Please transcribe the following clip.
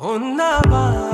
온나봐